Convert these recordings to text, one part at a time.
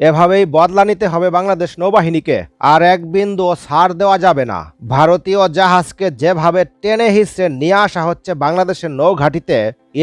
এভাবেই বদলা নিতে হবে বাংলাদেশ নৌবাহিনীকে। আর এক বিন্দু ছাড় দেওয়া যাবে না। ভারতীয় জাহাজকে যেভাবে টেনে হিসড়ে নিয়ে আসা হচ্ছে বাংলাদেশের নৌঘাটিতে,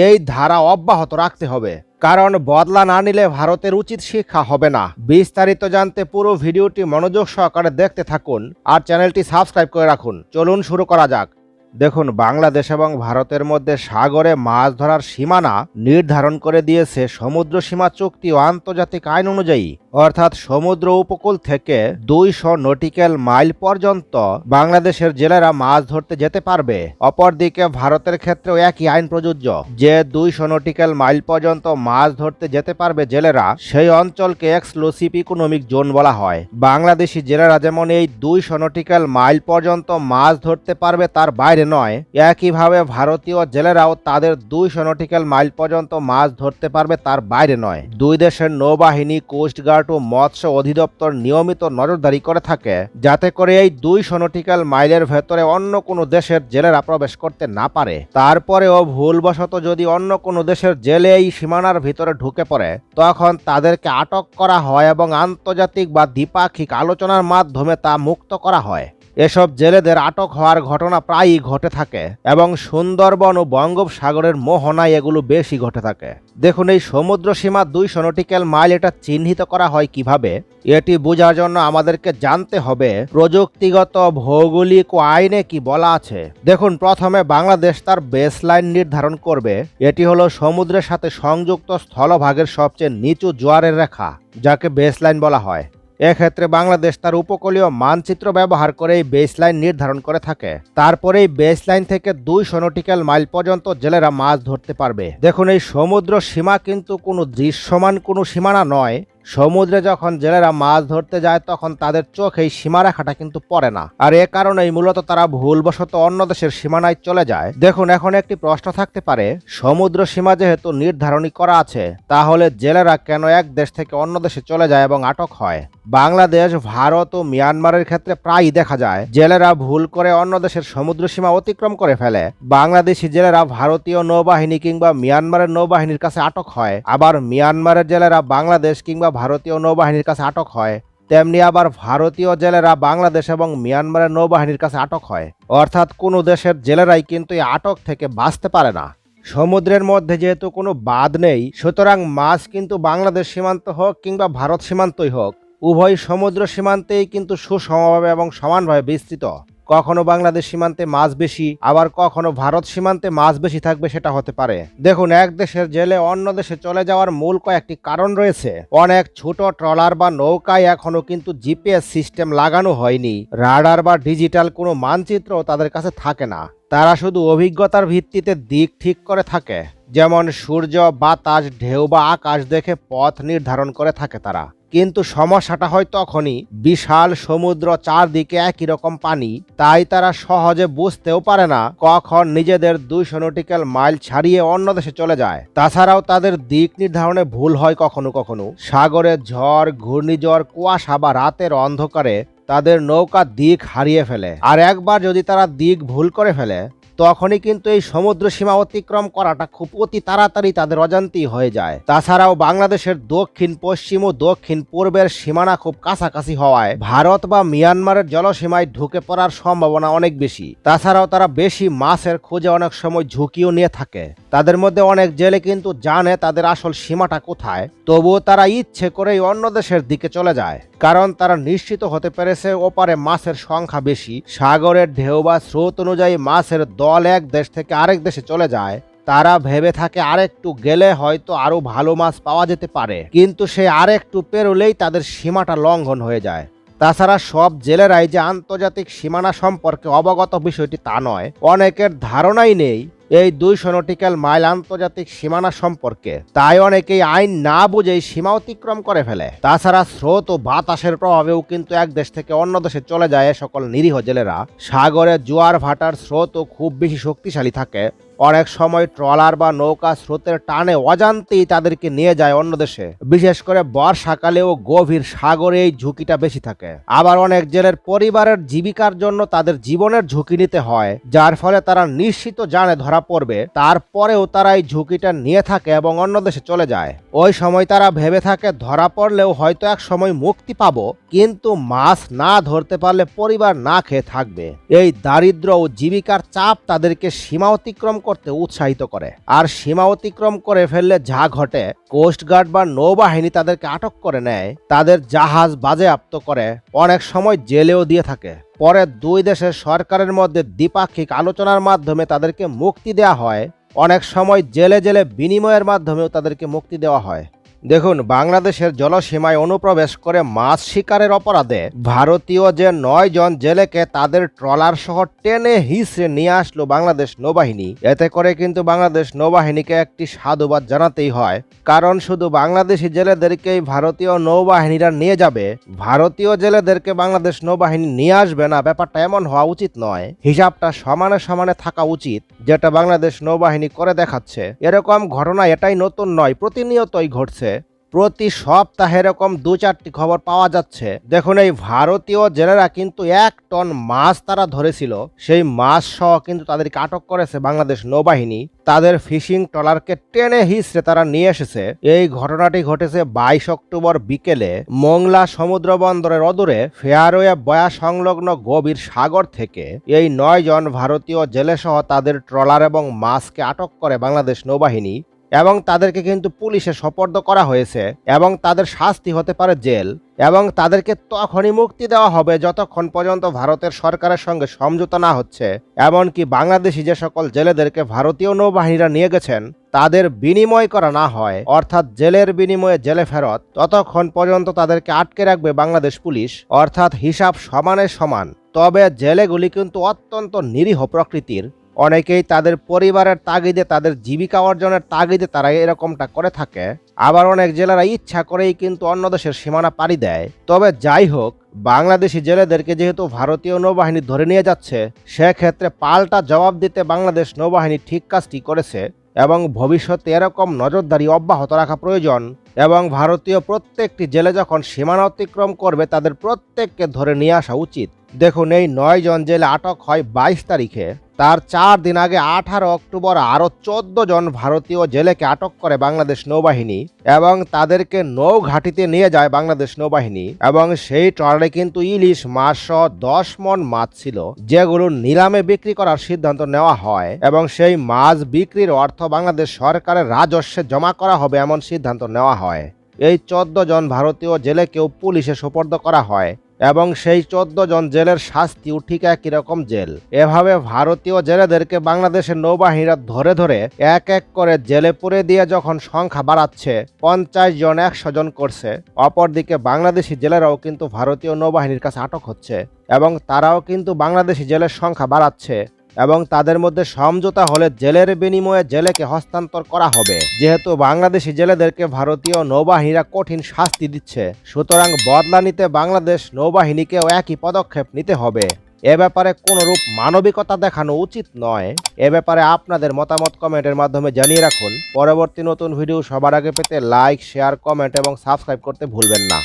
এই ধারা অব্যাহত রাখতে হবে। কারণ বদলা না নিলে ভারতের উচিত শিক্ষা হবে না। বিস্তারিত জানতে পুরো ভিডিওটি মনোযোগ সহকারে দেখতে থাকুন আর চ্যানেলটি সাবস্ক্রাইব করে রাখুন। চলুন শুরু করা যাক। দেখুন, বাংলাদেশ এবং ভারতের মধ্যে সাগরে মাছ ধরার সীমানা নির্ধারণ করে দিয়েছে সমুদ্র সীমা চুক্তি ও আন্তর্জাতিক আইন অনুযায়ী। অর্থাৎ সমুদ্র উপকূল থেকে দুইশো নটিক্যাল মাইল পর্যন্ত বাংলাদেশের জেলেরা মাছ ধরতে যেতে পারবে। অপরদিকে ভারতের ক্ষেত্রেও একই আইন প্রযোজ্য। যে দুইশো নটিক্যাল মাইল পর্যন্ত মাছ ধরতে যেতে পারবে জেলেরা, সেই অঞ্চলকে এক্সক্লুসিভ ইকোনমিক জোন বলা হয়। বাংলাদেশি জেলেরা যেমন এই দুইশো নটিক্যাল মাইল পর্যন্ত মাছ ধরতে পারবে তার বাইরে নয়। একইভাবে ভারতীয় জেলেরাও তাদের দুইশো নটিক্যাল মাইল পর্যন্ত মাছ ধরতে পারবে তার বাইরে নয়। দুই দেশের নৌবাহিনী কোস্টগার্ড ও মৎস্য অধিদপ্তর নিয়মিত নজরদারি করে থাকে, যাতে করে এই দুইশো নটিক্যাল মাইলের ভেতরে অন্য কোনো দেশের জেলেরা প্রবেশ করতে না পারে। তারপরেও ভুলবশত যদি অন্য কোনো দেশের জেলে এই সীমানার ভিতরে ঢুকে পড়ে, তখন তাদেরকে আটক করা হয় এবং আন্তর্জাতিক বা দ্বিপাক্ষিক আলোচনার মাধ্যমে তা মুক্ত করা হয়। এসব জেলেদের আটক হওয়ার ঘটনা প্রায়ই ঘটে থাকে এবং সুন্দরবন ও বঙ্গোপসাগরের মোহনায় এগুলো বেশি ঘটে থাকে। দেখুন, এই সমুদ্র সীমা দুইশো নটিক্যাল মাইল এটা চিহ্নিত করা হয় কীভাবে? এটি বোঝার জন্য আমাদেরকে জানতে হবে, প্রযুক্তিগত ভৌগোলিক ও আইনে কি বলা আছে। দেখুন, প্রথমে বাংলাদেশ তার বেসলাইন নির্ধারণ করবে। এটি হলো সমুদ্রের সাথে সংযুক্ত স্থলভাগের সবচেয়ে নিচু জোয়ারের রেখা, যাকে বেসলাইন বলা হয়। এক্ষেত্রে বাংলাদেশ তার উপকূলীয় মানচিত্র ব্যবহার করে এই বেসলাইন নির্ধারণ করে থাকে। তারপরে এই বেসলাইন থেকে দুই নটিক্যাল মাইল পর্যন্ত জেলেরা মাছ ধরতে পারবে। দেখুন, এই সমুদ্র সীমা কিন্তু কোনো দৃশ্যমান কোনো সীমানা নয়। সমুদ্রে যখন জেলেরা মাছ ধরতে যায়, তখন তাদের চোখ এই সীমারেখাটা কিন্তু পড়ে না। আর এ কারণেই মূলত তারা ভুলবশত অন্য দেশের সীমানায় চলে যায়। দেখুন, এখন একটি প্রশ্ন থাকতে পারে, সমুদ্র সীমা যেহেতু নির্ধারণী করা আছে, তাহলে জেলেরা কেন এক দেশ থেকে অন্য দেশে চলে যায় এবং আটক হয়? বাংলাদেশ, ভারত ও মিয়ানমারের ক্ষেত্রে প্রায়ই দেখা যায়, জেলেরা ভুল করে অন্য দেশের সমুদ্র সীমা অতিক্রম করে ফেলে। বাংলাদেশি জেলেরা ভারতীয় নৌবাহিনী কিংবা মিয়ানমারের নৌবাহিনীর কাছে আটক হয়। আবার মিয়ানমারের জেলেরা বাংলাদেশ কিংবা ভারতীয় নৌবাহিনীর কাছে আটক হয়। তেমনি আবার ভারতীয় জেলেরা বাংলাদেশ এবং মিয়ানমারের নৌবাহিনীর কাছে আটক হয়। অর্থাৎ কোনো দেশের জেলেরাই কিন্তু এই আটক থেকে বাঁচতে পারে না। সমুদ্রের মধ্যে যেহেতু কোনো বাদ নেই, সুতরাং মাছ কিন্তু বাংলাদেশ সীমান্ত হোক কিংবা ভারত সীমান্তই হোক উভয় সমুদ্র সীমান্তেই কিন্তু সুসমভাবে এবং সমানভাবে বিস্তৃত। কখনো বাংলাদেশ সীমান্তে মাছ বেশি, আবার কখনো ভারত সীমান্তে মাছ বেশি থাকবে সেটা হতে পারে। দেখুন, এক দেশের জেলে অন্য দেশে চলে যাওয়ার মূল কয়েকটি কারণ রয়েছে। অনেক ছোট ট্রলার বা নৌকায় এখনও কিন্তু জিপিএস সিস্টেম লাগানো হয়নি। রাডার বা ডিজিটাল কোনো মানচিত্র তাদের কাছে থাকে না। তারা শুধু অভিজ্ঞতার ভিত্তিতে দিক ঠিক করে থাকে। যেমন সূর্য, বাতাস, ঢেউ বা আকাশ দেখে পথ নির্ধারণ করে থাকে তারা। কিন্তু সমস্যাটা হয় তখনই বিশাল সমুদ্র চারদিকে একই রকম পানি, তাই তারা সহজে বুঝতেও পারে না কখন নিজেদের দুইশো নটিক্যাল মাইল ছাড়িয়ে অন্য দেশে চলে যায়। তাছাড়াও তাদের দিক নির্ধারণে ভুল হয় কখনো কখনো। সাগরে ঝড়, ঘূর্ণিঝড়, কুয়াশা বা রাতের অন্ধকারে তাদের নৌকা দিক হারিয়ে ফেলে। আর একবার যদি তারা দিক ভুল করে ফেলে তখনই কিন্তু এই সমুদ্র সীমা অতিক্রম করাটা খুব অতি তাড়াতাড়ি তাদের অজান্তি হয়ে যায়। তাছাড়াও বাংলাদেশের দক্ষিণ, পশ্চিম ও দক্ষিণ পূর্বের সীমানা খুব কাছাকাছি হওয়ায় ভারত বা মিয়ানমারের জলসীমায় ঢুকে পড়ার সম্ভাবনা অনেক বেশি। তাছাড়াও তারা বেশি মাছের খোঁজে অনেক সময় ঝুঁকিও নিয়ে থাকে। তাদের মধ্যে অনেক জেলে কিন্তু জানে তাদের আসল সীমাটা কোথায়। তবুও তারা ইচ্ছে করেই অন্য দেশের দিকে চলে যায়। কারণ তারা নিশ্চিত হতে পেরেছে ওপারে মাছের সংখ্যা বেশি। সাগরের ঢেউ বা স্রোত অনুযায়ী মাছের দল এক দেশ থেকে আরেক দেশে চলে যায়, তারা ভেবে থাকে আরেকটু গেলে হয়তো আরও ভালো মাছ পাওয়া যেতে পারে। কিন্তু সে আরেকটু পেরোলেই তাদের সীমাটা লঙ্ঘন হয়ে যায়। তাছাড়া সব জেলেরাই যে আন্তর্জাতিক সীমানা সম্পর্কে অবগত বিষয়টি তা নয়, অনেকের ধারণাই নেই এই দুইশো নটিক্যাল মাইল আন্তর্জাতিক সীমানা সম্পর্কে। তাই অনেকেই আইন না বুঝেই সীমা অতিক্রম করে ফেলে। তাছাড়া স্রোত ও বাতাসের প্রভাবেও কিন্তু এক দেশ থেকে অন্য দেশে চলে যায় সকল নিরীহ জেলেরা। সাগরে জোয়ার ভাটার স্রোত ও খুব বেশি শক্তিশালী থাকে। অনেক সময় ট্রলার বা নৌকা স্রোতের টানে অজান্তেই তাদেরকে নিয়ে যায় অন্য দেশে। বিশেষ করে বর্ষাকালে ও গভীর সাগরে এই ঝুঁকিটা বেশি থাকে। আবার অনেক জেলের পরিবারের জীবিকার জন্য তাদের জীবনের ঝুঁকি নিতে হয়, যার ফলে তারা নিশ্চিত জানে ধরা পড়বে। তারপরেও তারা এই ঝুঁকিটা নিয়ে থাকে এবং অন্য দেশে চলে যায়। ওই সময় তারা ভেবে থাকে, ধরা পড়লেও হয়তো এক সময় মুক্তি পাবো, কিন্তু মাছ না ধরতে পারলে পরিবার না খেয়ে থাকবে। এই দারিদ্র ও জীবিকার চাপ তাদেরকে সীমা অতিক্রম করতে উৎসাহিত করে। আর সীমা অতিক্রম করে ফেললে যা ঘটে কোস্টগার্ড বা নৌবাহিনী তাদেরকে আটক করে নেয়। তাদের জাহাজ বাজেয়াপ্ত করে, অনেক সময় জেলেও দিয়ে থাকে। পরে দুই দেশের সরকারের মধ্যে দ্বিপাক্ষিক আলোচনার মাধ্যমে তাদেরকে মুক্তি দেওয়া হয়। অনেক সময় জেলে জেলে বিনিময়ের মাধ্যমেও তাদেরকে মুক্তি দেওয়া হয়। দেখুন, বাংলাদেশের জলসীমায় অনুপ্রবেশ করে মাছ শিকারের অপরাধে ভারতীয় যে নয় জন জেলেকে তাদের ট্রলার সহ টেনে হিসড়ে নিয়ে আসলো বাংলাদেশ নৌবাহিনী। এতে করে কিন্তু বাংলাদেশ নৌবাহিনীকে একটি সাধুবাদ জানাতেই হয়। কারণ শুধু বাংলাদেশি জেলেদেরকেই ভারতীয় নৌবাহিনীরা নিয়ে যাবে, ভারতীয় জেলেদেরকে বাংলাদেশ নৌবাহিনী নিয়ে আসবে না, ব্যাপারটা এমন হওয়া উচিত নয়। হিসাবটা সমানে সমানে থাকা উচিত, যেটা বাংলাদেশ নৌবাহিনী করে দেখাচ্ছে। এরকম ঘটনা এটাই নতুন নয়, প্রতিনিয়তই ঘটছে। প্রতি সপ্তাহে এরকম দু চারটি খবর পাওয়া যাচ্ছে। দেখুন, এই ভারতীয় জেলেরা কিন্তু এক টন মাছ তারা ধরেছিল। সেই মাছ সহ কিন্তু তাদেরকে আটক করেছে বাংলাদেশ নৌবাহিনী। তাদের ফিশিং ট্রলারকে টেনে হিসড়ে তারা নিয়ে এসেছে। এই ঘটনাটি ঘটেছে বাইশ অক্টোবর বিকেলে মোংলা সমুদ্র বন্দরের অদূরে ফেয়ারওয়ে বয়া সংলগ্ন গভীর সাগর থেকে। এই নয় জন ভারতীয় জেলে সহ তাদের ট্রলার এবং মাছকে আটক করে বাংলাদেশ নৌবাহিনী। এবং তাদেরকে কিন্তু পুলিশে সপর্দ করা হয়েছে এবং তাদের শাস্তি হতে পারে জেল এবং তাদেরকে তখনই মুক্তি দেওয়া হবে যতক্ষণ পর্যন্ত ভারতের সরকারের সঙ্গে সমঝোতা না হচ্ছে। এমনকি বাংলাদেশি যে সকল জেলেদেরকে ভারতীয় নৌবাহিনীরা নিয়ে গেছেন, তাদের বিনিময় করা না হয়। অর্থাৎ জেলের বিনিময়ে জেলে ফেরত, ততক্ষণ পর্যন্ত তাদেরকে আটকে রাখবে বাংলাদেশ পুলিশ, অর্থাৎ হিসাব সমানে সমান। তবে জেলেগুলি কিন্তু অত্যন্ত নিরীহ প্রকৃতির। অনেকেই তাদের পরিবারের তাগিদে, তাদের জীবিকা অর্জনের তাগিদে তারা এরকমটা করে থাকে। আবার অনেক জেলেরা ইচ্ছা করেই কিন্তু অন্য দেশের সীমানা পাড়ি দেয়। তবে যাই হোক, বাংলাদেশি জেলেদেরকে যেহেতু ভারতীয় নৌবাহিনী ধরে নিয়ে যাচ্ছে, সেক্ষেত্রে পাল্টা জবাব দিতে বাংলাদেশ নৌবাহিনী ঠিক কাজটি করেছে এবং ভবিষ্যতে এরকম নজরদারি অব্যাহত রাখা প্রয়োজন এবং ভারতীয় প্রত্যেকটি জেলে যখন সীমানা অতিক্রম করবে, তাদের প্রত্যেককে ধরে নিয়ে আসা উচিত। দেখুন, এই নয় জন জেলে আটক হয় বাইশ তারিখে। তার চার দিন আগে আঠারো অক্টোবর আরও চোদ্দ জন ভারতীয় জেলেকে আটক করে বাংলাদেশ নৌবাহিনী এবং তাদেরকে নৌ ঘাটিতে নিয়ে যায় বাংলাদেশ নৌবাহিনী এবং সেই ট্রলারে কিন্তু ইলিশ, মাছ সহ দশ মন মাছ ছিল, যেগুলো নিলামে বিক্রি করার সিদ্ধান্ত নেওয়া হয় এবং সেই মাছ বিক্রির অর্থ বাংলাদেশ সরকারের রাজস্বে জমা করা হবে এমন সিদ্ধান্ত নেওয়া হয়। এই চোদ্দ জন ভারতীয় জেলেকেও পুলিশে সোপর্দ করা হয়। এবং সেই চোদ্দ জন জেলের শাস্তিও ঠিক একই রকম জেল। এভাবে ভারতীয় জেলেদেরকে বাংলাদেশের নৌবাহিনীরা ধরে ধরে এক এক করে জেলে পুরে দিয়ে যখন সংখ্যা বাড়াচ্ছে, পঞ্চাশ জন একশো জন করছে। অপরদিকে বাংলাদেশি জেলেরাও কিন্তু ভারতীয় নৌবাহিনীর কাছে আটক হচ্ছে এবং তারাও কিন্তু বাংলাদেশি জেলের সংখ্যা বাড়াচ্ছে। এবং তাদের মধ্যে সমঝোতা হলে জেলের বিনিময়ে জেলেকে হস্তান্তর করা হবে। যেহেতু বাংলাদেশি জেলেদেরকে ভারতীয় নৌবাহিনীরা কঠিন শাস্তি দিচ্ছে, সুতরাং বদলা নিতে বাংলাদেশ নৌবাহিনীকেও একই পদক্ষেপ নিতে হবে। এ ব্যাপারে কোনরূপ মানবিকতা দেখানো উচিত নয়। এ ব্যাপারে আপনাদের মতামত কমেন্টের মাধ্যমে জানিয়ে রাখুন। পরবর্তী নতুন ভিডিও সবার আগে পেতে লাইক, শেয়ার, কমেন্ট এবং সাবস্ক্রাইব করতে ভুলবেন না।